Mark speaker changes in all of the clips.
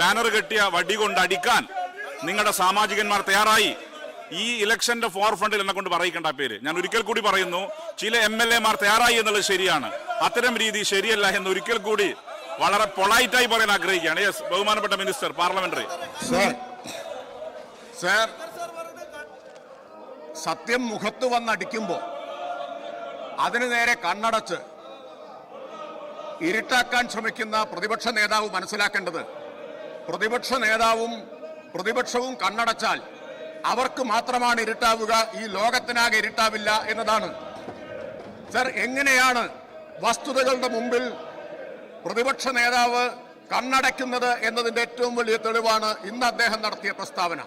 Speaker 1: Banner കെട്ടിയ വടി കൊണ്ട് അടിക്കാൻ നിങ്ങളുടെ സാമാജികന്മാർ തയ്യാറായി. ഈ ഇലക്ഷന്റെ ഫോർ ഫ്രണ്ടിൽ എന്നെ കൊണ്ട് പറയിക്കേണ്ട പേര്. ഞാൻ ഒരിക്കൽ കൂടി പറയുന്നു ചില എം എൽ എമാർ തയ്യാറായി എന്നുള്ളത് ശരിയാണ്. അത്തരം രീതി ശരിയല്ല എന്ന് ഒരിക്കൽ കൂടി വളരെ പൊളൈറ്റായി പറയാൻ ആഗ്രഹിക്കുകയാണ്. യെസ് ബഹുമാനപ്പെട്ട മിനിസ്റ്റർ പാർലമെന്ററി.
Speaker 2: സത്യം മുഖത്ത് വന്നടിക്കുമ്പോൾ അതിനു നേരെ കണ്ണടച്ച് ഇരുട്ടാക്കാൻ ശ്രമിക്കുന്ന പ്രതിപക്ഷ നേതാവ് മനസ്സിലാക്കേണ്ടത് പ്രതിപക്ഷ നേതാവും പ്രതിപക്ഷവും കണ്ണടച്ചാൽ അവർക്ക് മാത്രമാണ് ഇരുട്ടാവുക ഈ ലോകത്തിനാകെ ഇരുട്ടാവില്ല എന്നതാണ്. സർ എങ്ങനെയാണ് വസ്തുതകളുടെ മുമ്പിൽ പ്രതിപക്ഷ നേതാവ് കണ്ണടയ്ക്കുന്നത് എന്നതിന്റെ ഏറ്റവും വലിയ തെളിവാണ് ഇന്ന് അദ്ദേഹം നടത്തിയ പ്രസ്താവന.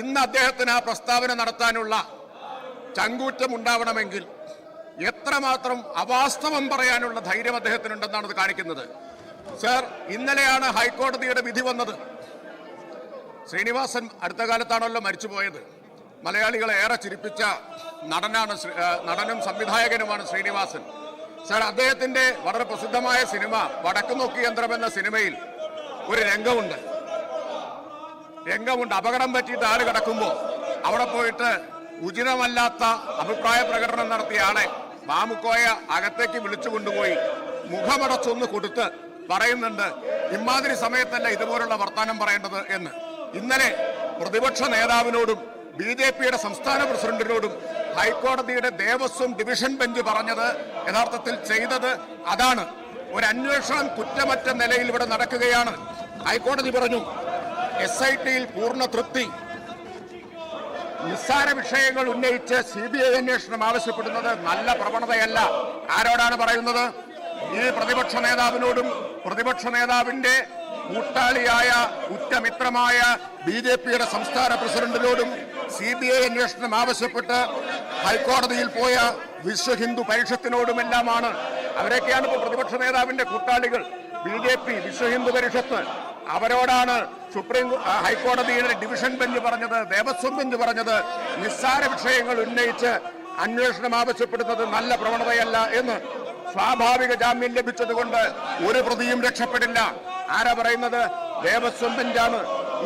Speaker 2: ഇന്ന് അദ്ദേഹത്തിന് ആ പ്രസ്താവന നടത്താനുള്ള ചങ്കൂറ്റം ഉണ്ടാവണമെങ്കിൽ എത്രമാത്രം അവാസ്തവം പറയാനുള്ള ധൈര്യം അദ്ദേഹത്തിനുണ്ടെന്നാണ് ഇത് കാണിക്കുന്നത്. സർ ഇന്നലെയാണ് ഹൈക്കോടതിയുടെ വിധി വന്നത്. ശ്രീനിവാസൻ അടുത്ത കാലത്താണല്ലോ മരിച്ചുപോയത്. മലയാളികളെ ഏറെ ചിരിപ്പിച്ച നടനാണ് നടനും സംവിധായകനുമാണ് ശ്രീനിവാസൻ. സർ അദ്ദേഹത്തിന്റെ വളരെ പ്രസിദ്ധമായ സിനിമ വടക്കുനോക്കി യന്ത്രം എന്ന സിനിമയിൽ ഒരു രംഗമുണ്ട്. രംഗമുണ്ട്. അപകടം പറ്റിയിട്ട് ആൾ കിടക്കുമ്പോൾ അവിടെ പോയിട്ട് ഉചിതമല്ലാത്ത അഭിപ്രായ പ്രകടനം നടത്തിയ ആളെ മാമുക്കോയ അകത്തേക്ക് വിളിച്ചു കൊണ്ടുപോയി മുഖമടച്ചൊന്ന് കൊടുത്ത് പറയുന്നുണ്ട്. ഇമാതിരി സമയത്തല്ല ഇതുപോലുള്ള വർത്താനം പറയേണ്ടത് എന്ന്. ഇന്നലെ പ്രതിപക്ഷ നേതാവിനോടും ബി ജെ പിയുടെ സംസ്ഥാന പ്രസിഡന്റിനോടും ഹൈക്കോടതിയുടെ ദേവസ്വം ഡിവിഷൻ ബെഞ്ച് പറഞ്ഞത് യഥാർത്ഥത്തിൽ ചെയ്തത് അതാണ്. ഒരു അന്വേഷണം കുറ്റമറ്റ നിലയിൽ ഇവിടെ നടക്കുകയാണ്. ഹൈക്കോടതി പറഞ്ഞു എസ് ഐ ടിയിൽ പൂർണ തൃപ്തി. നിസ്സാര വിഷയങ്ങൾ ഉന്നയിച്ച് സി ബി ഐ അന്വേഷണം ആവശ്യപ്പെടുന്നത് നല്ല പ്രവണതയല്ല. ആരോടാണ് പറയുന്നത്? ഈ പ്രതിപക്ഷ നേതാവിനോടും പ്രതിപക്ഷ നേതാവിന്റെ കൂട്ടാളിയായ ഉറ്റമിത്രമായ ബി ജെ പിയുടെ സംസ്ഥാന പ്രസിഡന്റിനോടും സി ബി ഐ അന്വേഷണം ആവശ്യപ്പെട്ട് ഹൈക്കോടതിയിൽ പോയ വിശ്വ ഹിന്ദു പരിഷത്തിനോടുമെല്ലാമാണ്. അവരൊക്കെയാണ് ഇപ്പോൾ പ്രതിപക്ഷ നേതാവിന്റെ കൂട്ടാളികൾ. B J P Vishwa Hindu Parishad. അവരോടാണ് supreme ഹൈക്കോടതിയുടെ ഡിവിഷൻ ബെഞ്ച് പറഞ്ഞത് ദേവസ്വം ബെഞ്ച് പറഞ്ഞത് നിസ്സാര വിഷയങ്ങൾ ഉന്നയിച്ച് അന്വേഷണം ആവശ്യപ്പെടുന്നത് നല്ല പ്രവണതയല്ല എന്ന് സ്വാഭാവിക ജാമ്യം ലഭിച്ചതുകൊണ്ട് ഒരു പ്രതിയും രക്ഷപ്പെടില്ല. ആരാ പറയുന്നത്? ദേവസ്വം ബെഞ്ചാണ്.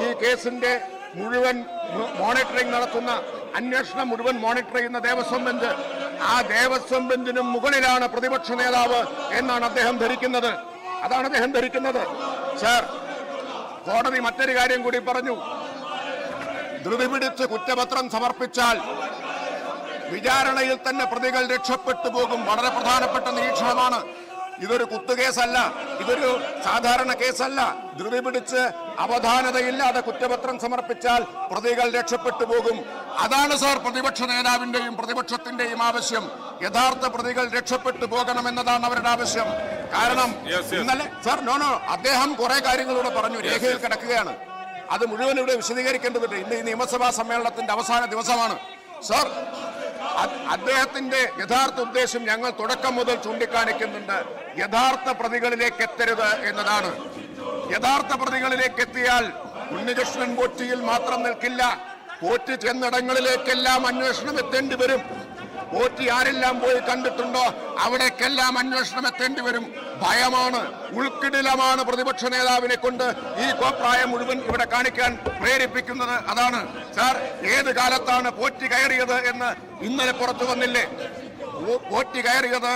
Speaker 2: ഈ കേസിന്റെ മുഴുവൻ മോണിറ്ററിംഗ് നടത്തുന്ന അന്വേഷണം മുഴുവൻ മോണിറ്റർ ചെയ്യുന്ന ദേവസ്വം ബെഞ്ച്. ആ ദേവസ്വം ബെഞ്ചിനും മുകളിലാണ് പ്രതിപക്ഷ നേതാവ് എന്നാണ് അദ്ദേഹം ധരിക്കുന്നത്. അതാണ് അദ്ദേഹം ധരിക്കുന്നത്. സാർ കോടതി മറ്റൊരു കാര്യം കൂടി പറഞ്ഞു. ധൃതി പിടിച്ച് കുറ്റപത്രം സമർപ്പിച്ചാൽ വിചാരണയിൽ തന്നെ പ്രതികൾ രക്ഷപ്പെട്ടു പോകും. വളരെ പ്രധാനപ്പെട്ട നിരീക്ഷണമാണ്. ഇതൊരു കുത്തുകേസല്ല. ഇതൊരു സാധാരണ കേസല്ല. ധൃതി പിടിച്ച് അവധാനതയില്ലാതെ കുറ്റപത്രം സമർപ്പിച്ചാൽ പ്രതികൾ രക്ഷപ്പെട്ടു പോകും. അതാണ് സാർ പ്രതിപക്ഷ നേതാവിന്റെയും പ്രതിപക്ഷത്തിന്റെയും ആവശ്യം. യഥാർത്ഥ പ്രതികൾ രക്ഷപ്പെട്ടു പോകണമെന്നതാണ് അവരുടെ ആവശ്യം. കാരണം. ഇന്നലെ സാർ നോ നോ അദ്ദേഹം കുറെ കാര്യങ്ങളിലൂടെ പറഞ്ഞു. രേഖയിൽ കിടക്കുകയാണ്. അത് മുഴുവൻ ഇവിടെ വിശദീകരിക്കേണ്ടതുണ്ട്. ഇന്ന് ഈ നിയമസഭാ സമ്മേളനത്തിന്റെ അവസാന ദിവസമാണ്. സാർ അദ്ദേഹത്തിന്റെ യഥാർത്ഥ ഉദ്ദേശം ഞങ്ങൾ തുടക്കം മുതൽ ചൂണ്ടിക്കാണിക്കുന്നുണ്ട്. യഥാർത്ഥ പ്രതികളിലേക്ക് എത്തരുത് എന്നതാണ്. യഥാർത്ഥ പ്രതികളിലേക്ക് എത്തിയാൽ ഉണ്ണികൃഷ്ണൻ പോറ്റിയിൽ മാത്രം നിൽക്കില്ല. പോറ്റി ചെന്നിടങ്ങളിലേക്കെല്ലാം അന്വേഷണം എത്തേണ്ടി വരും. പോറ്റി ആരെല്ലാം പോയി കണ്ടിട്ടുണ്ടോ? അവിടേക്കെല്ലാം അന്വേഷണം എത്തേണ്ടി വരും. ഭയമാണ്. ഉൾക്കിടിലമാണ് പ്രതിപക്ഷ നേതാവിനെ കൊണ്ട് ഈ കോപ്രായം മുഴുവൻ ഇവിടെ കാണിക്കാൻ പ്രേരിപ്പിക്കുന്നത്. അതാണ്. സാർ ഏത് കാലത്താണ് പോറ്റി കയറിയത് എന്ന് ഇന്നലെ പുറത്തു വന്നില്ലേ? പോറ്റി കയറിയത്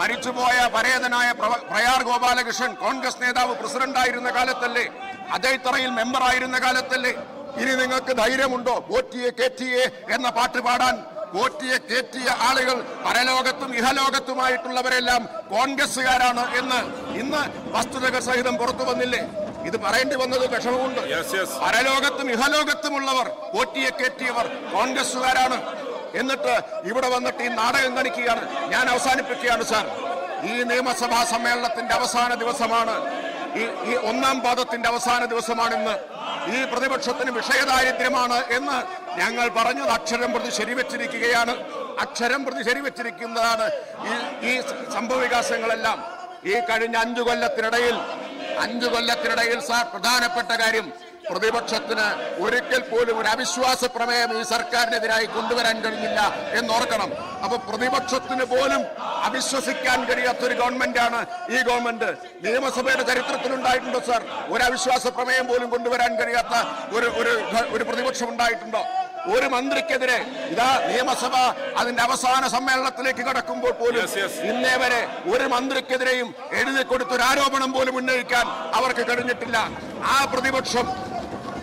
Speaker 2: മരിച്ചുപോയ പരേതനായ പ്രയാർ ഗോപാലകൃഷ്ണൻ കോൺഗ്രസ് നേതാവ് പ്രസിഡന്റായിരുന്ന കാലത്തല്ലേ? അജയ്ത്തറയിൽ മെമ്പറായിരുന്ന കാലത്തല്ലേ? ഇനി നിങ്ങൾക്ക് ധൈര്യമുണ്ടോ? പോറ്റിയെ കേറ്റിയെ എന്ന പാട്ട് പാടാൻ? പോറ്റിയെ കയറ്റിയ ആളുകൾ പരലോകത്തും ഇഹലോകത്തുമായിട്ടുള്ളവരെല്ലാം കോൺഗ്രസ്സുകാരാണ് എന്ന് ഇന്ന് വസ്തുതകൾ സഹിതം പുറത്തു വന്നില്ലേ? ഇത് പറയേണ്ടി വന്നത് വിഷമമുണ്ട്. പരലോകത്തും ഇഹലോകത്തുമുള്ളവർ കോറ്റിയെ കയറ്റിയവർ കോൺഗ്രസ്സുകാരാണ്. എന്നിട്ട് ഇവിടെ വന്നിട്ട് ഈ നാടകം കാണിക്കുകയാണ്. ഞാൻ അവസാനിപ്പിക്കുകയാണ് സാർ. ഈ നിയമസഭാ സമ്മേളനത്തിന്റെ അവസാന ദിവസമാണ്. ഈ ഒന്നാം പാദത്തിന്റെ അവസാന ദിവസമാണിന്ന്. ഈ പ്രതിപക്ഷത്തിന് വിഷയദാരിദ്ര്യമാണ് എന്ന് ഞങ്ങൾ പറഞ്ഞത്. അക്ഷരം പ്രതി ശരിവെച്ചിരിക്കുകയാണ്. അക്ഷരം പ്രതി ശരിവെച്ചിരിക്കുന്നതാണ് ഈ ഈ സംഭവവികാസങ്ങളെല്ലാം. ഈ കഴിഞ്ഞ അഞ്ചു കൊല്ലത്തിനിടയിൽ അഞ്ചു കൊല്ലത്തിനിടയിൽ സാർ പ്രധാനപ്പെട്ട കാര്യം പ്രതിപക്ഷത്തിന് ഒരിക്കൽ പോലും ഒരു അവിശ്വാസ പ്രമേയം ഈ സർക്കാരിനെതിരായി കൊണ്ടുവരാൻ കഴിഞ്ഞില്ല എന്നോർക്കണം അപ്പൊ പ്രതിപക്ഷത്തിന് പോലും അവിശ്വസിക്കാൻ കഴിയാത്ത ഒരു ഗവൺമെന്റാണ് ഈ ഗവൺമെന്റ്. നിയമസഭയുടെ ചരിത്രത്തിൽ ഉണ്ടായിട്ടുണ്ടോ സാർ? ഒരു അവിശ്വാസ പ്രമേയം പോലും കൊണ്ടുവരാൻ കഴിയാത്ത ഒരു ഒരു ഒരു പ്രതിപക്ഷം ഉണ്ടായിട്ടുണ്ടോ? ഒരു മന്ത്രിക്കെതിരെ ഇതാ നിയമസഭ അതിന്റെ അവസാന സമ്മേളനത്തിലേക്ക് കടക്കുമ്പോൾ പോലും. ഇന്നേ വരെ ഒരു മന്ത്രിക്കെതിരെയും എഴുതി കൊടുത്തൊരു ആരോപണം പോലും ഉന്നയിക്കാൻ അവർക്ക് കഴിഞ്ഞിട്ടില്ല. ആ പ്രതിപക്ഷം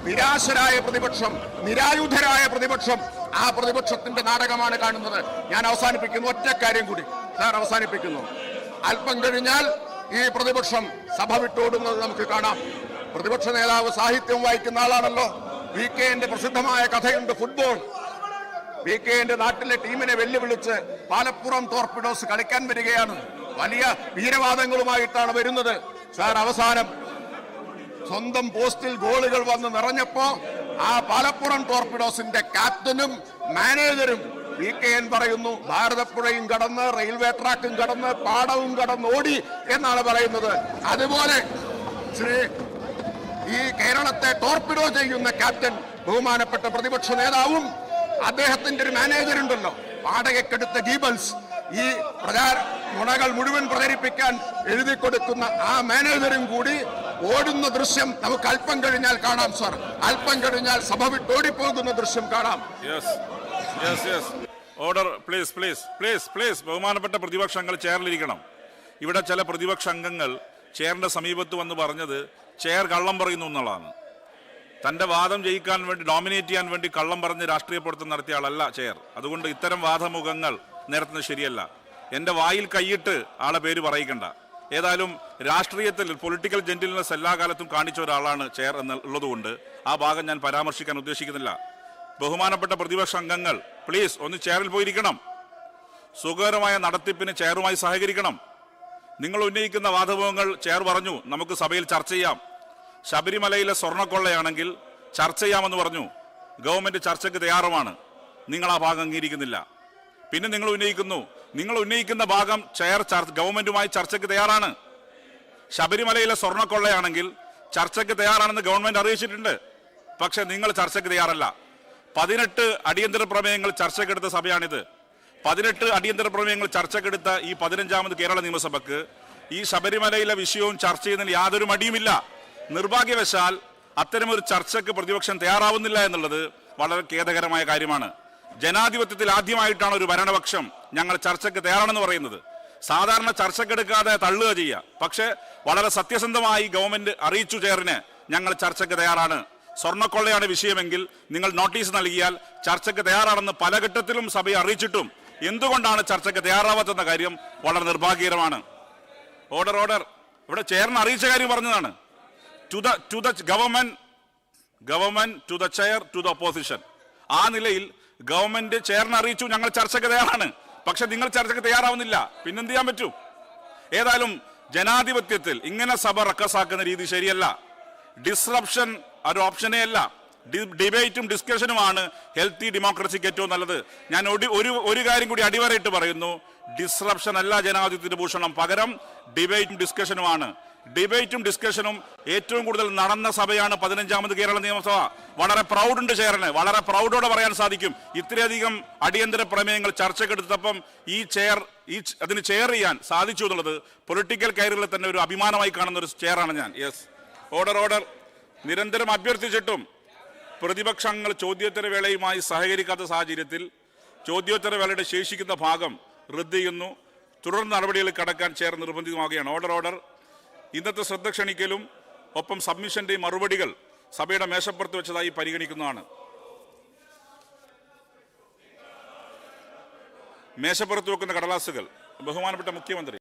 Speaker 2: നിരാശരായ പ്രതിപക്ഷം നിരായുധരായ പ്രതിപക്ഷം ആ പ്രതിപക്ഷത്തിന്റെ നാടകമാണ് കാണുന്നത്. ഞാൻ അവസാനിപ്പിക്കുന്നു. ഒറ്റ കാര്യം കൂടി. സാർ അവസാനിപ്പിക്കുന്നു. അല്പം കഴിഞ്ഞാൽ ഈ പ്രതിപക്ഷം സഭ വിട്ടോടുന്നത് നമുക്ക് കാണാം. പ്രതിപക്ഷ നേതാവ് സാഹിത്യം വായിക്കുന്ന ആളാണല്ലോ. വി കെന്റെ പ്രസിദ്ധമായ കഥയുണ്ട് ഫുട്ബോൾ. വി കെ എന്റെ നാട്ടിലെ ടീമിനെ വെല്ലുവിളിച്ച് പാലപ്പുറം ടോർപിഡോസ് കളിക്കാൻ വരികയാണ്. വലിയ വീരവാദങ്ങളുമായിട്ടാണ് വരുന്നത്. സാർ അവസാനം സ്വന്തം പോസ്റ്റിൽ ഗോളുകൾ വന്ന് നിറഞ്ഞപ്പോ ആ പാലപ്പുറം ടോർപിഡോസിന്റെ ക്യാപ്റ്റനും മാനേജറും വി കെ എൻ പറയുന്നു ഭാരതപ്പുഴയും കടന്ന് റെയിൽവേ ട്രാക്കും കടന്ന് പാടവും കടന്ന് ഓടി എന്നാണ് പറയുന്നത്. അതുപോലെ ശ്രീ ഈ കേരളത്തെ ടോർപിഡോ ചെയ്യുന്ന ക്യാപ്റ്റൻ ബഹുമാനപ്പെട്ട പ്രതിപക്ഷ നേതാവും അദ്ദേഹത്തിന്റെ ഒരു മാനേജർ ഉണ്ടല്ലോ ഗീബൽസ്. ഈ പ്രചാര നുണകൾ മുഴുവൻ പ്രചരിപ്പിക്കാൻ എഴുതി കൊടുക്കുന്ന ആ മാനേജറും കൂടി ഓടുന്ന ദൃശ്യം നമുക്ക് അല്പം കഴിഞ്ഞാൽ കാണാം സാർ അല്പം കഴിഞ്ഞാൽ സഭ വിട്ടോടിപ്പോകുന്ന ദൃശ്യം കാണാം.
Speaker 1: Order please please please please ബഹുമാനപ്പെട്ട പ്രതിപക്ഷങ്ങൾ ചെയറിലിരിക്കണം. ഇവിടെ ചില പ്രതിപക്ഷ അംഗങ്ങൾ ചെയറിന്റെ സമീപത്ത് വന്ന് പറഞ്ഞത് ചെയർ കള്ളം പറയുന്നു എന്നുള്ളതാണ്. തന്റെ വാദം ജയിക്കാൻ വേണ്ടി ഡോമിനേറ്റ് ചെയ്യാൻ വേണ്ടി കള്ളം പറഞ്ഞ് രാഷ്ട്രീയ പ്രവർത്തനം നടത്തിയ ആളല്ല ചെയർ. അതുകൊണ്ട് ഇത്തരം വാദമുഖങ്ങൾ നിരത്തുന്നത് ശരിയല്ല. എന്റെ വായിൽ കൈയിട്ട് ആളെ പേര് പറയിക്കണ്ട. ഏതായാലും രാഷ്ട്രീയത്തിൽ പൊളിറ്റിക്കൽ ജെന്റിൽനെസ് എല്ലാ കാലത്തും കാണിച്ച ഒരാളാണ് ചെയർ എന്നുള്ളതുകൊണ്ട് ആ ഭാഗം ഞാൻ പരാമർശിക്കാൻ ഉദ്ദേശിക്കുന്നില്ല. ബഹുമാനപ്പെട്ട പ്രതിപക്ഷ അംഗങ്ങൾ പ്ലീസ് ഒന്ന് ചെയറിൽ പോയിരിക്കണം. സുഖകരമായ നടത്തിപ്പിന് ചെയറുമായി സഹകരിക്കണം. നിങ്ങൾ ഉന്നയിക്കുന്ന വാദഭവങ്ങൾ ചെയർ പറഞ്ഞു നമുക്ക് സഭയിൽ ചർച്ച ചെയ്യാം. ശബരിമലയിലെ സ്വർണക്കൊള്ളയാണെങ്കിൽ ചർച്ച ചെയ്യാമെന്ന് പറഞ്ഞു. ഗവൺമെന്റ് ചർച്ചയ്ക്ക് തയ്യാറുമാണ്. നിങ്ങൾ ആ ഭാഗം അംഗീകരിക്കുന്നില്ല. പിന്നെ നിങ്ങൾ ഉന്നയിക്കുന്നു. നിങ്ങൾ ഉന്നയിക്കുന്ന ഭാഗം ചെയർ ഗവൺമെന്റുമായി ചർച്ചയ്ക്ക് തയ്യാറാണ്. ശബരിമലയിലെ സ്വർണക്കൊള്ളയാണെങ്കിൽ ചർച്ചയ്ക്ക് തയ്യാറാണെന്ന് ഗവൺമെന്റ് അറിയിച്ചിട്ടുണ്ട്. പക്ഷെ നിങ്ങൾ ചർച്ചയ്ക്ക് തയ്യാറല്ല. പതിനെട്ട് അടിയന്തര പ്രമേയങ്ങൾ ചർച്ചയ്ക്കെടുത്ത സഭയാണിത്. പതിനെട്ട് അടിയന്തര പ്രമേയങ്ങൾ ചർച്ചയ്ക്കെടുത്ത ഈ പതിനഞ്ചാമത് കേരള നിയമസഭക്ക് ഈ ശബരിമലയിലെ വിഷയവും ചർച്ച ചെയ്യുന്നതിൽ യാതൊരു മടിയുമില്ല. നിർഭാഗ്യവശാൽ അത്തരമൊരു ചർച്ചയ്ക്ക് പ്രതിപക്ഷം തയ്യാറാവുന്നില്ല എന്നുള്ളത് വളരെ ഖേദകരമായ കാര്യമാണ്. ജനാധിപത്യത്തിൽ ആദ്യമായിട്ടാണ് ഒരു ഭരണപക്ഷം ഞങ്ങൾ ചർച്ചയ്ക്ക് തയ്യാറാണെന്ന് പറയുന്നത്. സാധാരണ ചർച്ചക്കെടുക്കാതെ തള്ളുക ചെയ്യുക. പക്ഷേ വളരെ സത്യസന്ധമായി ഗവൺമെന്റ് അറിയിച്ചു ചേർന്ന് ഞങ്ങൾ ചർച്ചയ്ക്ക് തയ്യാറാണ്. സ്വർണക്കൊള്ളയാണ് വിഷയമെങ്കിൽ നിങ്ങൾ നോട്ടീസ് നൽകിയാൽ ചർച്ചയ്ക്ക് തയ്യാറാണെന്ന് പല ഘട്ടത്തിലും സഭയെ അറിയിച്ചിട്ടും എന്തുകൊണ്ടാണ് ചർച്ചയ്ക്ക് തയ്യാറാവാത്തെന്ന കാര്യം വളരെ നിർഭാഗ്യകരമാണ്. Order order. ഇവിടെ ചെയറിന് അറിയിച്ച കാര്യം പറഞ്ഞതാണ്. To the to the government government to the chair to the opposition ആ നിലയിൽ ഗവൺമെന്റ് ചെയറിനെ അറിയിച്ചു ഞങ്ങൾ ചർച്ചയ്ക്ക് തയ്യാറാണ്. പക്ഷെ നിങ്ങൾ ചർച്ചയ്ക്ക് തയ്യാറാവുന്നില്ല. പിന്നെന്ത് ചെയ്യാൻ പറ്റൂ? ഏതായാലും ജനാധിപത്യത്തിൽ ഇങ്ങനെ സഭ റക്കസാക്കുന്ന രീതി ശരിയല്ല. ഡിസ്റപ്ഷൻ ഒരു ഓപ്ഷനേ അല്ല. ഡിബേറ്റും ഡിസ്കഷനുമാണ് ഹെൽത്തി ഡെമോക്രസിക്ക് ഏറ്റവും നല്ലത്. ഞാൻ ഒരു ഒരു കാര്യം കൂടി അടിവരയിട്ട് പറയുന്നു. ഡിസ്റപ്ഷൻ അല്ല ജനാധിപത്യത്തിന്റെ ഭൂഷണം. പകരം ഡിബേറ്റും ഡിസ്കഷനുമാണ് ഡിബേറ്റും ഡിസ്കഷനും ഏറ്റവും കൂടുതൽ നടന്ന സഭയാണ് പതിനഞ്ചാമത് കേരള നിയമസഭ. വളരെ പ്രൗഡുണ്ട് ചെയറിന്. വളരെ പ്രൗഡോടെ പറയാൻ സാധിക്കും. ഇത്രയധികം അടിയന്തര പ്രമേയങ്ങൾ ചർച്ചക്കെടുത്തപ്പം ഈ ചെയർ ഈ അതിന് ചെയർ ചെയ്യാൻ സാധിച്ചു എന്നുള്ളത് പൊളിറ്റിക്കൽ കരിയറിൽ തന്നെ ഒരു അഭിമാനമായി കാണുന്ന ഒരു ചെയറാണ് ഞാൻ. യെസ് ഓർഡർ ഓർഡർ നിരന്തരം അഭ്യർത്ഥിച്ചിട്ടും പ്രതിപക്ഷങ്ങൾ ചോദ്യോത്തര വേളയുമായി സഹകരിക്കാത്ത സാഹചര്യത്തിൽ ചോദ്യോത്തര വേളയുടെ ശേഷിക്കുന്ന ഭാഗം റദ്ദ് ചെയ്യുന്നു. തുടർ നടപടികൾ കടക്കാൻ ചെയർ നിർബന്ധിതമാവുകയാണ്. ഓർഡർ ഓർഡർ ഇന്നത്തെ ശ്രദ്ധ ക്ഷണിക്കലും ഒപ്പം സബ്മിഷന്റെയും മറുപടികൾ സഭയുടെ മേശപ്പുറത്ത് വെച്ചതായി പരിഗണിക്കുന്നതാണ്. മേശപ്പുറത്ത് വെക്കുന്ന കടലാസുകൾ ബഹുമാനപ്പെട്ട മുഖ്യമന്ത്രി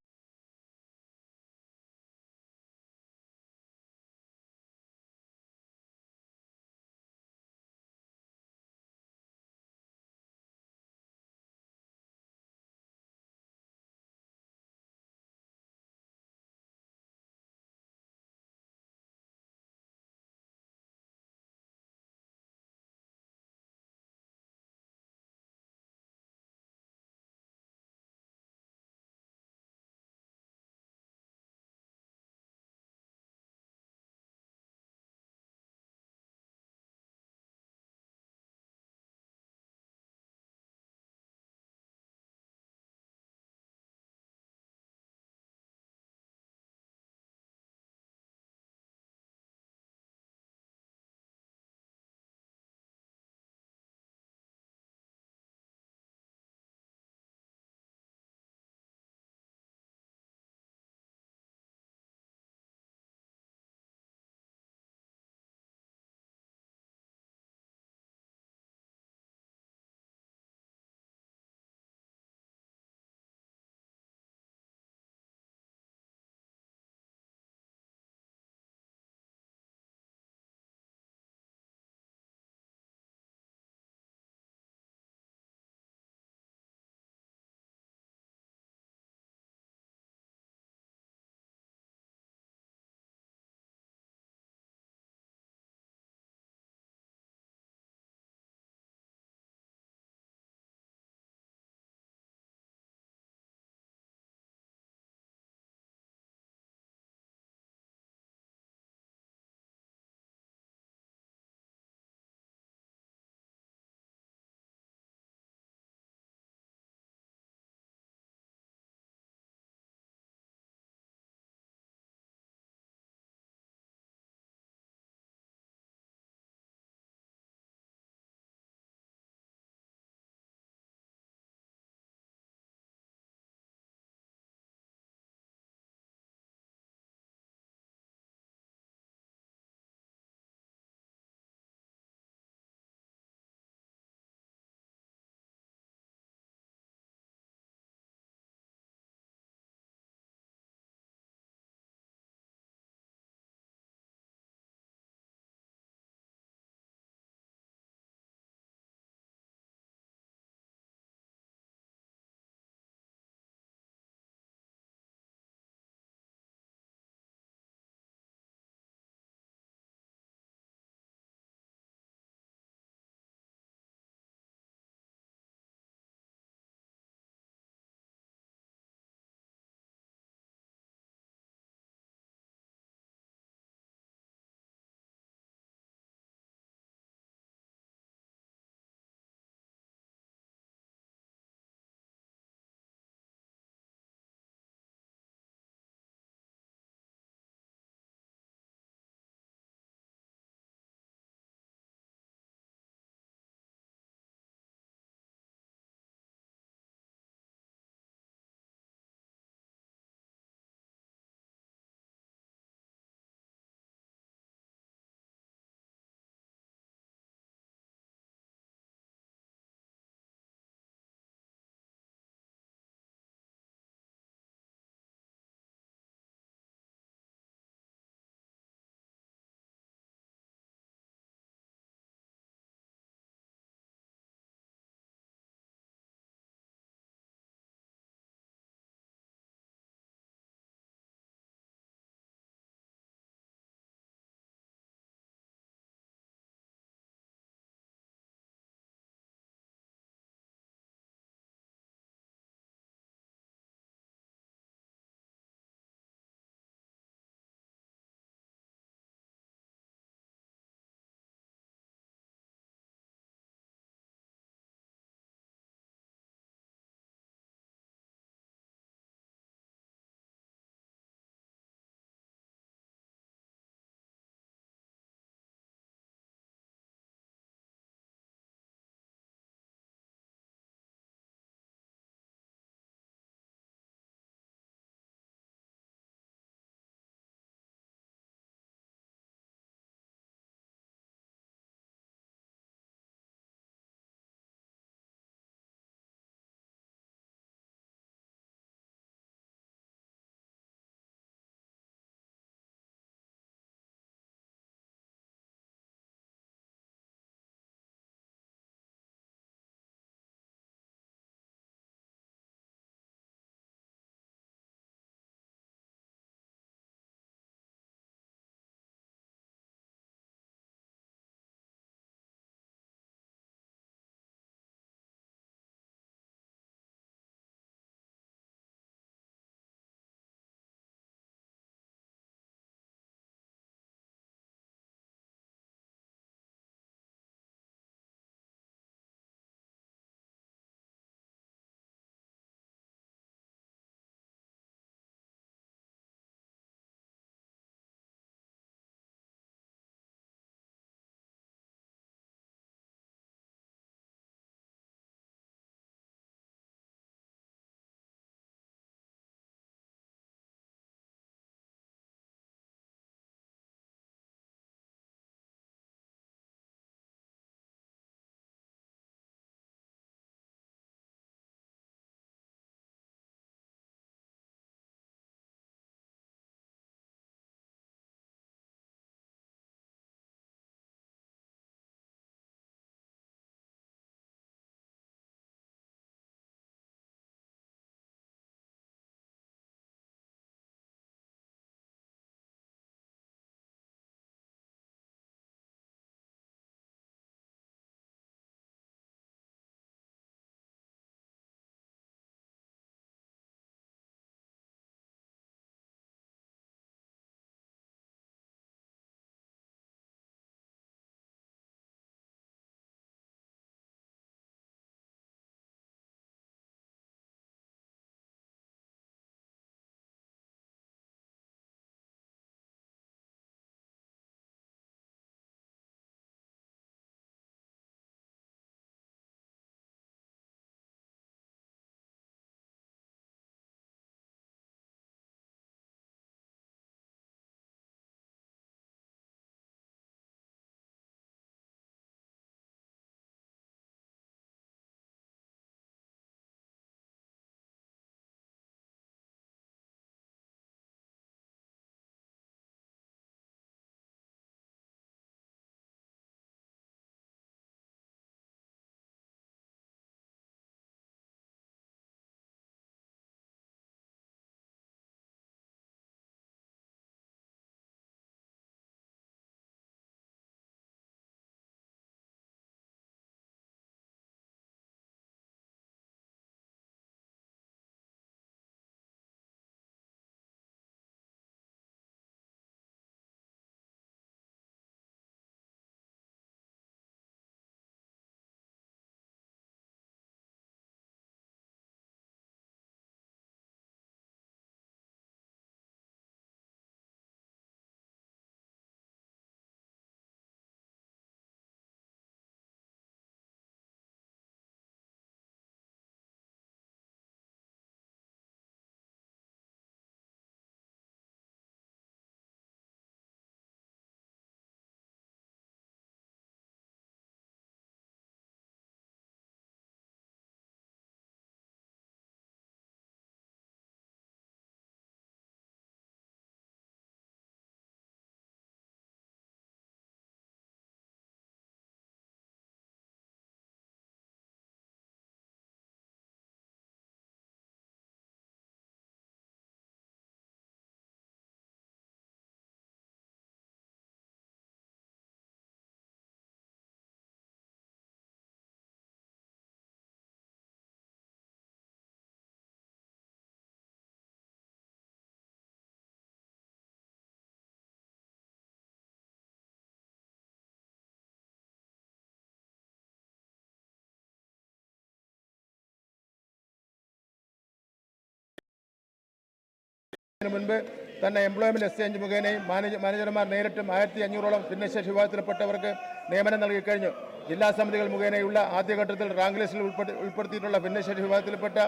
Speaker 3: ഇതിനു മുൻപ് തന്നെ എംപ്ലോയ്മെന്റ് എക്സ്ചേഞ്ച് മുഖേനയും മാനേജ് മാനേജർമാർ നേരിട്ടും ആയിരത്തി അഞ്ഞൂറോളം ഭിന്നശേഷി വിഭാഗത്തിൽപ്പെട്ടവർക്ക് നിയമനം നൽകിക്കഴിഞ്ഞു ജില്ലാ സമിതികൾ മുഖേനയുള്ള ആദ്യഘട്ടത്തിൽ റാങ്ക് ലിസ്റ്റിൽ ഉൾപ്പെടുത്തി ഉൾപ്പെടുത്തിയിട്ടുള്ള ഭിന്നശേഷി വിഭാഗത്തിൽപ്പെട്ട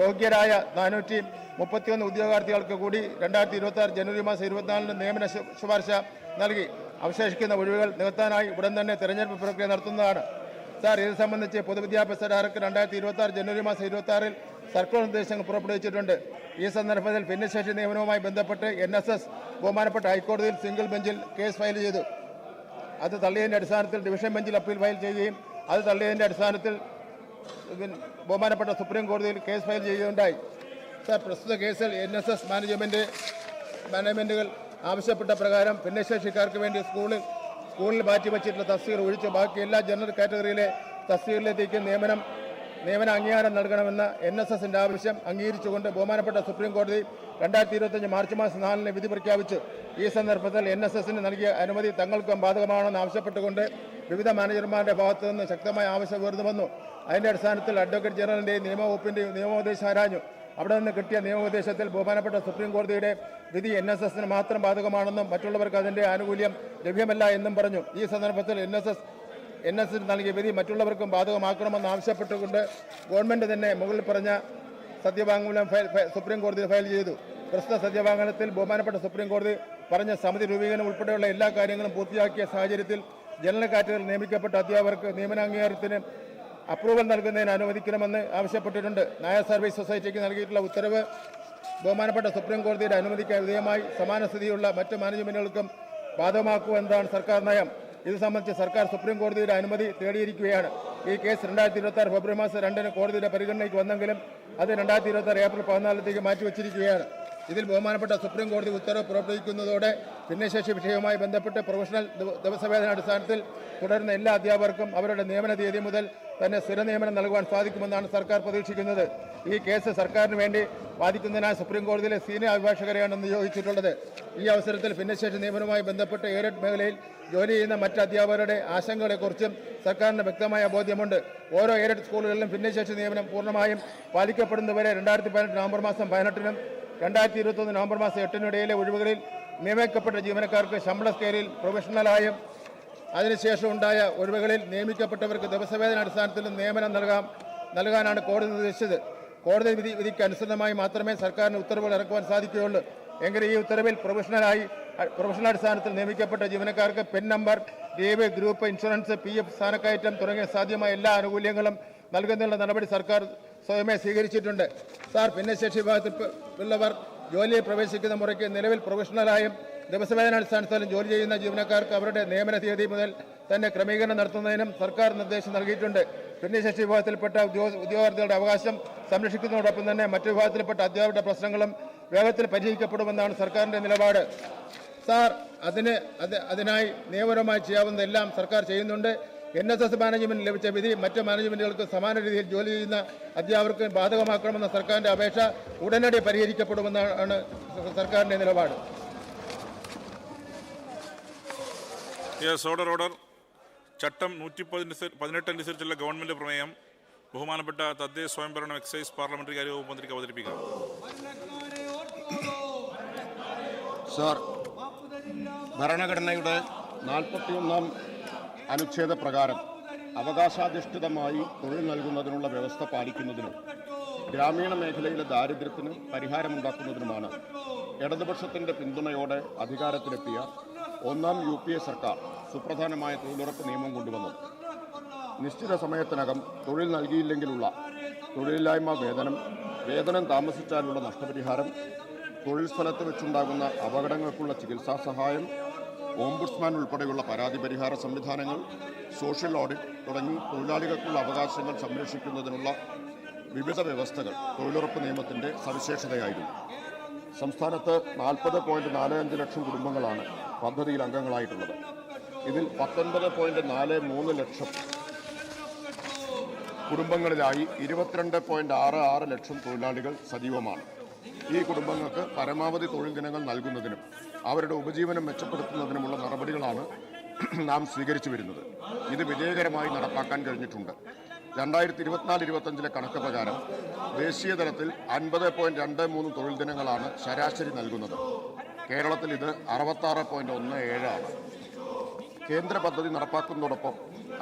Speaker 3: യോഗ്യരായ നാനൂറ്റി മുപ്പത്തിയൊന്ന് ഉദ്യോഗാർത്ഥികൾക്ക് കൂടി രണ്ടായിരത്തി ഇരുപത്തി ആറ് ജനുവരി മാസം ഇരുപത്തിനാലിന് നിയമന ശുപാർശ നൽകി. അവശേഷിക്കുന്ന ഒഴിവുകൾ നികത്താനായി ഉടൻ തന്നെ തെരഞ്ഞെടുപ്പ് പ്രക്രിയ നടത്തുന്നതാണ്. സാർ ഇത് സംബന്ധിച്ച് പൊതുവിദ്യാഭ്യാസ ഡയറക്ടർ രണ്ടായിരത്തി ഇരുപത്തി ആറ് ജനുവരി മാസം ഇരുപത്തി ആറിൽ സർക്കുലർ നിർദ്ദേശങ്ങൾ പുറപ്പെടുവിച്ചിട്ടുണ്ട്. ഈ സന്ദർഭത്തിൽ ഭിന്നശേഷി നിയമനവുമായി ബന്ധപ്പെട്ട് എൻ എസ് എസ് ബഹുമാനപ്പെട്ട ഹൈക്കോടതിയിൽ സിംഗിൾ ബെഞ്ചിൽ കേസ് ഫയൽ ചെയ്തു. അത് തള്ളിയതിന്റെ അടിസ്ഥാനത്തിൽ ഡിവിഷൻ ബെഞ്ചിൽ അപ്പീൽ ഫയൽ ചെയ്യുകയും അത് തള്ളിയതിന്റെ അടിസ്ഥാനത്തിൽ ബഹുമാനപ്പെട്ട സുപ്രീം കോടതിയിൽ കേസ് ഫയൽ ചെയ്യുകയുണ്ടായി. സർ പ്രസ്തുത കേസിൽ എൻ എസ് എസ് മാനേജ്മെന്റ് മാനേജ്മെന്റുകൾ ആവശ്യപ്പെട്ട പ്രകാരം ഭിന്നശേഷിക്കാർക്ക് വേണ്ടി സ്കൂളിൽ സ്കൂളിൽ മാറ്റിവെച്ചിട്ടുള്ള തസ്തികർ ഒഴിച്ച് ബാക്കി എല്ലാ ജനറൽ കാറ്റഗറിയിലെ തസ്തികളിലെത്തിക്കും നിയമനം നിയമന അംഗീകാരം നൽകണമെന്ന എൻ എസ് എസിന്റെ ആവശ്യം അംഗീകരിച്ചുകൊണ്ട് ബഹുമാനപ്പെട്ട സുപ്രീം കോടതി രണ്ടായിരത്തി ഇരുപത്തഞ്ച് മാർച്ച് മാസം നാലിന് വിധി പ്രഖ്യാപിച്ചു. ഈ സന്ദർഭത്തിൽ എൻ എസ് എസിന് നൽകിയ അനുമതി തങ്ങൾക്കും ബാധകമാണെന്ന് ആവശ്യപ്പെട്ടുകൊണ്ട് വിവിധ മാനേജർമാരുടെ ഭാഗത്തു നിന്ന് ശക്തമായ ആവശ്യം ഉയർന്നു വന്നു. അതിന്റെ അടിസ്ഥാനത്തിൽ അഡ്വക്കേറ്റ് ജനറലിന്റെയും നിയമവകുപ്പിന്റെയും നിയമോപദേശം ആരാഞ്ഞു. അവിടെ നിന്ന് കിട്ടിയ നിയമോപദേശത്തിൽ ബഹുമാനപ്പെട്ട സുപ്രീം കോടതിയുടെ വിധി എൻ എസ് എസിന് മാത്രം ബാധകമാണെന്നും മറ്റുള്ളവർക്ക് അതിന്റെ ആനുകൂല്യം ലഭ്യമല്ല എന്നും പറഞ്ഞു. ഈ സന്ദർഭത്തിൽ N S S N S നൽകിയ വിധി മറ്റുള്ളവർക്കും ബാധകമാക്കണമെന്ന് ആവശ്യപ്പെട്ടുകൊണ്ട് ഗവൺമെന്റ് തന്നെ മുകളിൽ പറഞ്ഞ സത്യവാങ്മൂലം ഫയൽ സുപ്രീം കോടതിയിൽ ഫയൽ ചെയ്തു. പ്രസ്തുത സത്യവാങ്മൂലത്തിൽ ബഹുമാനപ്പെട്ട സുപ്രീം കോടതി പറഞ്ഞ സമിതി രൂപീകരണം ഉൾപ്പെടെയുള്ള എല്ലാ കാര്യങ്ങളും പൂർത്തിയാക്കിയ സാഹചര്യത്തിൽ ജനറൽ കാറ്റഗറിയിൽ നിയമിക്കപ്പെട്ട അധ്യാപകർക്ക് നിയമനാംഗീകാരത്തിന് അപ്രൂവൽ നൽകുന്നതിന് അനുവദിക്കണമെന്ന് ആവശ്യപ്പെട്ടിട്ടുണ്ട്. നായർ സർവീസ് സൊസൈറ്റിക്ക് നൽകിയിട്ടുള്ള ഉത്തരവ് ബഹുമാനപ്പെട്ട സുപ്രീം കോടതിയുടെ അനുമതിക്ക് വിധേയമായി സമാനസ്ഥിതിയുള്ള മറ്റ് മാനേജ്മെന്റുകൾക്കും ബാധകമാക്കുക എന്നതാണ് സർക്കാർ നയം. ഇത് സംബന്ധിച്ച് സർക്കാർ സുപ്രീം കോടതിയുടെ അനുമതി തേടിയിരിക്കുകയാണ്. ഈ കേസ് രണ്ടായിരത്തി ഇരുപത്തി ഫെബ്രുവരി മാസം രണ്ടിന് കോടതിയുടെ പരിഗണനയ്ക്ക് വന്നെങ്കിലും അത് രണ്ടായിരത്തി ഇരുപത്തി ഏപ്രിൽ പതിനാലത്തേക്ക് മാറ്റിവെച്ചിരിക്കുകയാണ്. ഇതിൽ ബഹുമാനപ്പെട്ട സുപ്രീം കോടതി ഉത്തരവ് പുറപ്പെടുവിക്കുന്നതോടെ ഭിന്നശേഷി വിഷയവുമായി ബന്ധപ്പെട്ട് പ്രൊഫഷണൽ ദിവസവേതന അടിസ്ഥാനത്തിൽ തുടരുന്ന എല്ലാ അധ്യാപകർക്കും അവരുടെ നിയമന തീയതി മുതൽ തന്നെ സ്ഥിര നിയമനം നൽകുവാൻ സാധിക്കുമെന്നാണ് സർക്കാർ പ്രതീക്ഷിക്കുന്നത്. ഈ കേസ് സർക്കാരിന് വേണ്ടി വാദിക്കുന്നതിനായി സുപ്രീം കോടതിയിലെ സീനിയർ അഭിഭാഷകരെയാണ് നിയോഗിച്ചിട്ടുള്ളത് ഈ അവസരത്തിൽ ഭിന്നശേഷി നിയമനവുമായി ബന്ധപ്പെട്ട് എയ്ഡഡ് മേഖലയിൽ ജോലി ചെയ്യുന്ന മറ്റ് അധ്യാപകരുടെ ആശങ്കകളെക്കുറിച്ചും സർക്കാരിന് വ്യക്തമായ ബോധ്യമുണ്ട്. ഓരോ എയ്ഡഡ് സ്കൂളുകളിലും ഭിന്നശേഷി നിയമനം പൂർണമായും പാലിക്കപ്പെടുന്നവരെ രണ്ടായിരത്തി പതിനെട്ട് നവംബർ മാസം പതിനെട്ടിനും രണ്ടായിരത്തി ഇരുപത്തൊന്ന് നവംബർ മാസം എട്ടിനിടയിലെ ഒഴിവുകളിൽ നിയമിക്കപ്പെട്ട ജീവനക്കാർക്ക് ശമ്പള സ്കെയിലിൽ പ്രൊഫഷണലായും അതിനുശേഷം ഉണ്ടായ ഒഴിവുകളിൽ നിയമിക്കപ്പെട്ടവർക്ക് ദിവസവേതന അടിസ്ഥാനത്തിൽ നിയമനം നൽകാം നൽകാനാണ് കോടതി നിർദ്ദേശിച്ചത്. കോടതി വിധി വിധിക്ക് അനുസൃതമായി മാത്രമേ സർക്കാരിന് ഉത്തരവുകൾ ഇറക്കുവാൻ സാധിക്കുകയുള്ളൂ. എങ്കിലും ഈ ഉത്തരവിൽ പ്രൊഫഷണലായി പ്രൊഫഷണൽ അടിസ്ഥാനത്തിൽ നിയമിക്കപ്പെട്ട ജീവനക്കാർക്ക് pen number leave group insurance P F സ്ഥാനക്കയറ്റം തുടങ്ങിയ സാധ്യമായ എല്ലാ ആനുകൂല്യങ്ങളും നൽകുന്നതിനുള്ള നടപടി സർക്കാർ സ്വയമേ സ്വീകരിച്ചിട്ടുണ്ട്. സാർ ഭിന്നശേഷി വിഭാഗത്തിൽ ഉള്ളവർ ജോലിയിൽ പ്രവേശിക്കുന്ന മുറയ്ക്ക് നിലവിൽ പ്രൊഫഷണലായും ദിവസവേതന അടിസ്ഥാനത്തിലും ജോലി ചെയ്യുന്ന ജീവനക്കാർക്ക് അവരുടെ നിയമന തീയതി മുതൽ തന്നെ ക്രമീകരണം നടത്തുന്നതിനും സർക്കാർ നിർദ്ദേശം നൽകിയിട്ടുണ്ട്. ഭിന്നശേഷി വിഭാഗത്തിൽപ്പെട്ട ഉദ്യോഗ- ഉദ്യോഗാർത്ഥികളുടെ അവകാശം സംരക്ഷിക്കുന്നതോടൊപ്പം തന്നെ മറ്റു വിഭാഗത്തിൽപ്പെട്ട അധ്യാപകരുടെ പ്രശ്നങ്ങളും വേഗത്തിൽ പരിഹരിക്കപ്പെടുമെന്നാണ് സർക്കാരിന്റെ നിലപാട്. സാർ അതിന് അത് അതിനായി നിയമപരമായി ചെയ്യാവുന്നതെല്ലാം സർക്കാർ ചെയ്യുന്നുണ്ട്. എൻ എസ് എസ് മാനേജ്മെന്റ് ലഭിച്ച വിധി മറ്റ് മാനേജ്മെന്റുകൾക്ക് സമാന രീതിയിൽ ജോലി ചെയ്യുന്ന അധ്യാപകർക്ക് ബാധകമാക്കണമെന്ന സർക്കാരിന്റെ അപേക്ഷ ഉടനടി പരിഹരിക്കപ്പെടുമെന്നാണ് സർക്കാരിന്റെ നിലപാട്.
Speaker 1: യെസ് ഓർഡർ ഓർഡർ ചട്ടം നൂറ്റി പതിനെട്ട് അനുസരിച്ചുള്ള ഗവൺമെന്റ് പ്രമേയം ബഹുമാനപ്പെട്ട തദ്ദേശ സ്വയംഭരണ എക്സൈസ് പാർലമെന്ററി കാര്യ വകുപ്പ് മന്ത്രിക്ക് അവതരിപ്പിക്കാം.
Speaker 2: സാർ ഭരണഘടനയുടെ നാൽപ്പത്തിയൊന്നാം അനുച്ഛേദ പ്രകാരം അവകാശാധിഷ്ഠിതമായി തൊഴിൽ നൽകുന്നതിനുള്ള വ്യവസ്ഥ പാലിക്കുന്നതിനും ഗ്രാമീണ മേഖലയിലെ ദാരിദ്ര്യത്തിന് പരിഹാരമുണ്ടാക്കുന്നതിനുമാണ് ഇടതുപക്ഷത്തിന്റെ പിന്തുണയോടെ അധികാരത്തിലെത്തിയ ഒന്നാം യു പി എ സർക്കാർ സുപ്രധാനമായ തൊഴിലുറപ്പ് നിയമം കൊണ്ടുവന്നു. നിശ്ചിത സമയത്തിനകം തൊഴിൽ നൽകിയില്ലെങ്കിലുള്ള തൊഴിലില്ലായ്മ വേതനം വേതനം താമസിച്ചാലുള്ള നഷ്ടപരിഹാരം തൊഴിൽ സ്ഥലത്ത് വെച്ചുണ്ടാകുന്ന അപകടങ്ങൾക്കുള്ള ചികിത്സാ സഹായം ഓംബുഡ്സ്മാൻ ഉൾപ്പെടെയുള്ള പരാതി പരിഹാര സംവിധാനങ്ങൾ സോഷ്യൽ ഓഡിറ്റ് തുടങ്ങി തൊഴിലാളികൾക്കുള്ള അവകാശങ്ങൾ സംരക്ഷിക്കുന്നതിനുള്ള വിവിധ വ്യവസ്ഥകൾ തൊഴിലുറപ്പ് നിയമത്തിന്റെ സവിശേഷതയായിരുന്നു. സംസ്ഥാനത്ത് നാൽപ്പത് പോയിന്റ് നാല് അഞ്ച് ലക്ഷം കുടുംബങ്ങളാണ് പദ്ധതിയിൽ അംഗങ്ങളായിട്ടുള്ളത്. ഇതിൽ പത്തൊൻപത് പോയിന്റ് നാല് മൂന്ന് ലക്ഷം കുടുംബങ്ങളിലായി ഇരുപത്തിരണ്ട് പോയിന്റ് ആറ് ആറ് ലക്ഷം തൊഴിലാളികൾ സജീവമാണ്. ഈ കുടുംബങ്ങൾക്ക് പരമാവധി തൊഴിൽ ദിനങ്ങൾ നൽകുന്നതിനും അവരുടെ ഉപജീവനം മെച്ചപ്പെടുത്തുന്നതിനുമുള്ള നടപടികളാണ് നാം സ്വീകരിച്ചു വരുന്നത്. ഇത് വിജയകരമായി നടപ്പാക്കാൻ കഴിഞ്ഞിട്ടുണ്ട്. രണ്ടായിരത്തി ഇരുപത്തിനാല് ഇരുപത്തഞ്ചിലെ കണക്ക് പ്രകാരം ദേശീയ തലത്തിൽ അൻപത് പോയിന്റ് രണ്ട് മൂന്ന് തൊഴിൽ ദിനങ്ങളാണ് ശരാശരി നൽകുന്നത്. കേരളത്തിൽ ഇത് അറുപത്താറ് പോയിന്റ് ഒന്ന് ഏഴാണ്. കേന്ദ്ര പദ്ധതി നടപ്പാക്കുന്നതോടൊപ്പം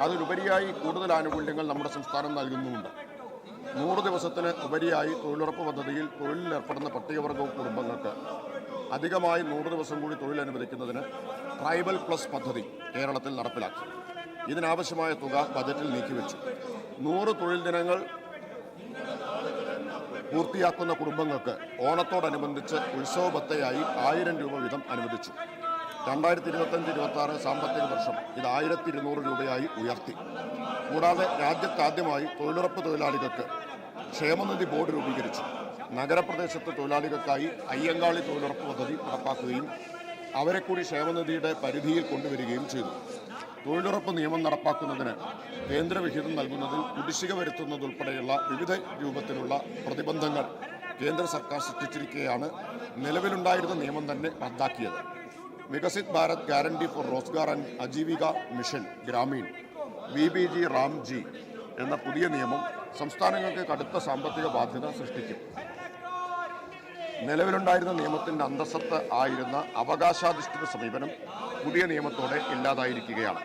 Speaker 2: അതിലുപരിയായി കൂടുതൽ ആനുകൂല്യങ്ങൾ നമ്മുടെ സംസ്ഥാനം നൽകുന്നുമുണ്ട്. നൂറ് ദിവസത്തിന് ഉപരിയായി തൊഴിലുറപ്പ് പദ്ധതിയിൽ തൊഴിലിലേർപ്പെടുന്ന പട്ടികവർഗ കുടുംബങ്ങൾക്ക് അധികമായി നൂറ് ദിവസം കൂടി തൊഴിൽ അനുവദിക്കുന്നതിന് ട്രൈബൽ പ്ലസ് പദ്ധതി കേരളത്തിൽ നടപ്പിലാക്കി. ഇതിനാവശ്യമായ തുക ബജറ്റിൽ നീക്കിവെച്ചു. നൂറ് തൊഴിൽ ദിനങ്ങൾ പൂർത്തിയാക്കുന്ന കുടുംബങ്ങൾക്ക് ഓണത്തോടനുബന്ധിച്ച് ഉത്സവബത്തയായി ആയിരം രൂപ വീതം അനുവദിച്ചു. രണ്ടായിരത്തി ഇരുപത്തഞ്ച് ഇരുപത്തി ആറ് സാമ്പത്തിക വർഷം ഇത് ആയിരത്തി ഇരുന്നൂറ് രൂപയായി ഉയർത്തി. കൂടാതെ രാജ്യത്താദ്യമായി തൊഴിലുറപ്പ് തൊഴിലാളികൾക്ക് ക്ഷേമനിധി ബോർഡ് രൂപീകരിച്ചു. നഗരപ്രദേശത്ത് തൊഴിലാളികൾക്കായി അയ്യങ്കാളി തൊഴിലുറപ്പ് പദ്ധതി നടപ്പാക്കുകയും അവരെ കൂടി ക്ഷേമനിധിയുടെ പരിധിയിൽ കൊണ്ടുവരികയും ചെയ്തു. തൊഴിലുറപ്പ് നിയമം നടപ്പാക്കുന്നതിന് കേന്ദ്രവിഹിതം നൽകുന്നതിൽ കുടിശ്ശിക വരുത്തുന്നതുൾപ്പെടെയുള്ള വിവിധ രൂപത്തിലുള്ള പ്രതിബന്ധങ്ങൾ കേന്ദ്ര സർക്കാർ സൃഷ്ടിച്ചിരിക്കുകയാണ് നിലവിലുണ്ടായിരുന്ന നിയമം തന്നെ റദ്ദാക്കിയത്. Viksit Bharat guarantee for Rozgar and Ajeevika mission Gramin V B G Ram G എന്ന പുതിയ നിയമം സംസ്ഥാനങ്ങൾക്ക് കടുത്ത സാമ്പത്തിക ബാധ്യത സൃഷ്ടിക്കും. നിലവിലുണ്ടായിരുന്ന നിയമത്തിന്റെ അന്തസ്സത്ത് ആയിരുന്ന അവകാശാധിഷ്ഠിത സമീപനം പുതിയ നിയമത്തോടെ ഇല്ലാതായിരിക്കുകയാണ്.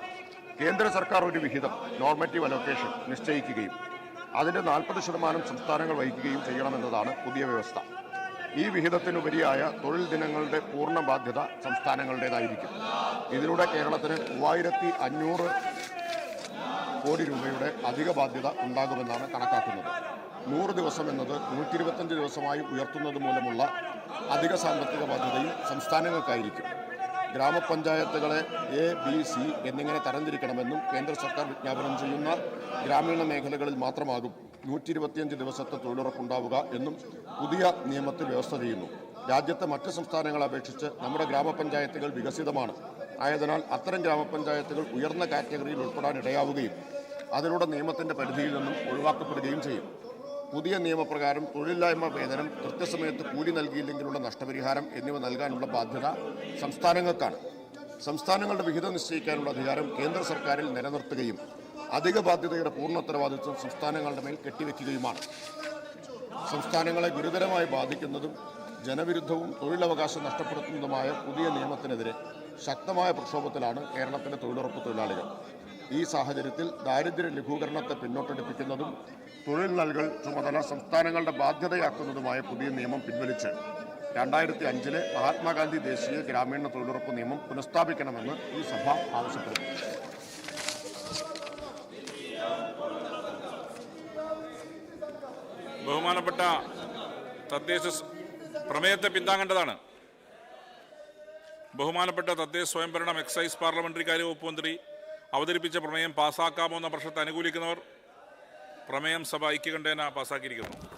Speaker 2: കേന്ദ്ര സർക്കാർ ഒരു വിഹിതം നോർമറ്റീവ് അലോക്കേഷൻ നിശ്ചയിക്കുകയും അതിന്റെ നാൽപ്പത് ശതമാനം സംസ്ഥാനങ്ങൾ വഹിക്കുകയും ചെയ്യണമെന്നതാണ് പുതിയ വ്യവസ്ഥ. ഈ വിഹിതത്തിനുപരിയായ തൊഴിൽ ദിനങ്ങളുടെ പൂർണ ബാധ്യത സംസ്ഥാനങ്ങളുടേതായിരിക്കും. ഇതിലൂടെ കേരളത്തിന് മൂവായിരത്തി അഞ്ഞൂറ് കോടി രൂപയുടെ അധിക ബാധ്യത ഉണ്ടാകുമെന്നാണ് കണക്കാക്കുന്നത്. നൂറ് ദിവസം എന്നത് നൂറ്റി ഇരുപത്തഞ്ച് ദിവസമായി ഉയർത്തുന്നത് മൂലമുള്ള അധിക സാമ്പത്തിക ബാധ്യതയും സംസ്ഥാനങ്ങൾക്കായിരിക്കും. ഗ്രാമപഞ്ചായത്തുകളെ എ ബി സി എന്നിങ്ങനെ തരംതിരിക്കണമെന്നും കേന്ദ്ര സർക്കാർ വിജ്ഞാപനം ചെയ്യുന്ന ഗ്രാമീണ മേഖലകളിൽ മാത്രമാകും നൂറ്റി ഇരുപത്തിയഞ്ച് ദിവസത്തെ തൊഴിലുറപ്പുണ്ടാവുക എന്നും പുതിയ നിയമത്തിൽ വ്യവസ്ഥ ചെയ്യുന്നു. രാജ്യത്തെ മറ്റ് സംസ്ഥാനങ്ങളെ അപേക്ഷിച്ച് നമ്മുടെ ഗ്രാമപഞ്ചായത്തുകൾ വികസിതമാണ്. ആയതിനാൽ അത്തരം ഗ്രാമപഞ്ചായത്തുകൾ ഉയർന്ന കാറ്റഗറിയിൽ ഉൾപ്പെടാൻ ഇടയാവുകയും അതിലൂടെ നിയമത്തിന്റെ പരിധിയിൽ നിന്നും ഒഴിവാക്കപ്പെടുകയും ചെയ്യും. പുതിയ നിയമപ്രകാരം തൊഴിലില്ലായ്മ വേതനം കൃത്യസമയത്ത് കൂലി നൽകിയില്ലെങ്കിലുള്ള നഷ്ടപരിഹാരം എന്നിവ നൽകാനുള്ള ബാധ്യത സംസ്ഥാനങ്ങൾക്കാണ്. സംസ്ഥാനങ്ങളുടെ വിഹിതം നിശ്ചയിക്കാനുള്ള അധികാരം കേന്ദ്ര സർക്കാരിൽ നിലനിർത്തുകയും അധിക ബാധ്യതയുടെ പൂർണ ഉത്തരവാദിത്വം സംസ്ഥാനങ്ങളുടെ മേൽ കെട്ടിവെക്കുകയുമാണ്. സംസ്ഥാനങ്ങളെ ഗുരുതരമായി ബാധിക്കുന്നതും ജനവിരുദ്ധവും തൊഴിലവകാശം നഷ്ടപ്പെടുത്തുന്നതുമായ പുതിയ നിയമത്തിനെതിരെ ശക്തമായ പ്രക്ഷോഭത്തിലാണ് കേരളത്തിലെ തൊഴിലുറപ്പ് തൊഴിലാളികൾ. ഈ സാഹചര്യത്തിൽ ദാരിദ്ര്യ ലഘൂകരണത്തെ പിന്നോട്ടടിപ്പിക്കുന്നതും തൊഴിൽ നൽകൽ ചുമതല സംസ്ഥാനങ്ങളുടെ ബാധ്യതയാക്കുന്നതുമായ പുതിയ നിയമം പിൻവലിച്ച് രണ്ടായിരത്തി അഞ്ചിലെ മഹാത്മാഗാന്ധി ദേശീയ ഗ്രാമീണ തൊഴിലുറപ്പ് നിയമം പുനഃസ്ഥാപിക്കണമെന്ന് ഈ സഭ ആവശ്യപ്പെടുന്നു.
Speaker 1: ബഹുമാനപ്പെട്ട തദ്ദേശ പ്രമേയത്തെ പിന്താങ്ങേണ്ടതാണ്. ബഹുമാനപ്പെട്ട തദ്ദേശ സ്വയംഭരണം എക്സൈസ് പാർലമെന്ററി കാര്യ വകുപ്പ് മന്ത്രി അവതരിപ്പിച്ച പ്രമേയം പാസ്സാക്കാമോ എന്ന പ്രശ്നത്തെ അനുകൂലിക്കുന്നവർ പ്രമേയം സഭ ഐക്യകണ്ഠേന പാസ്സാക്കിയിരിക്കുന്നു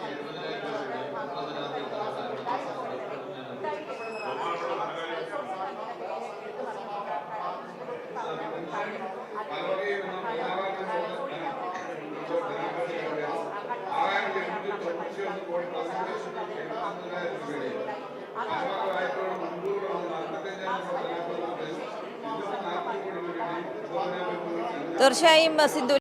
Speaker 4: തീർച്ചയായും സിന്ധു